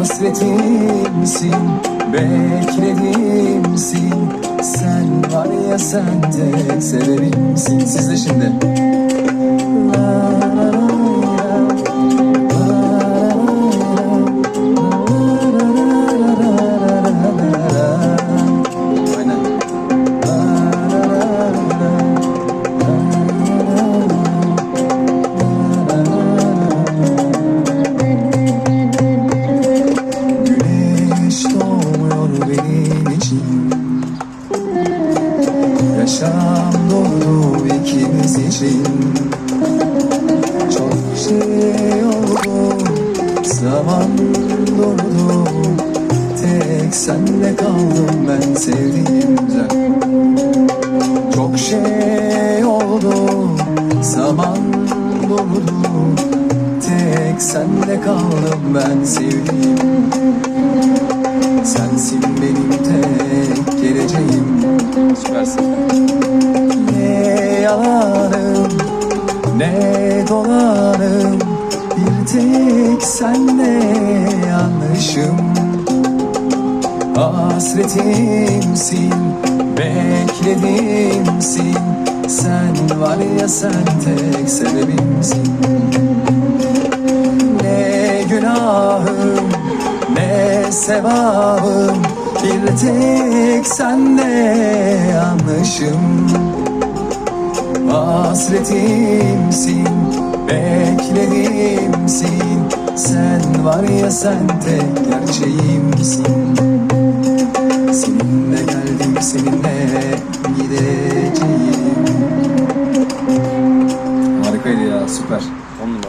Hasretimsin, bekledimsin Sen var ya sen tek sebebimsin. Siz de şimdi Yaşam doğdu ikimiz için. Çok şey oldu Zaman durdu. Tek senle kaldım ben sevdiğimden Çok şey oldu Zaman durdu. Tek senle kaldım ben sevdiğim Ne yalanım ne dolanım Bir tek senle yanlışım Hasretimsin bekledimsin Sen var ya sen tek sebebimsin ne günahım ne sevabım bir tek senle yanlışım Hasretimsin, bekledimsin Sen var ya sen tek gerçeğimsin Seninle geldim, seninle gideceğim. Harikaydı ya, süper.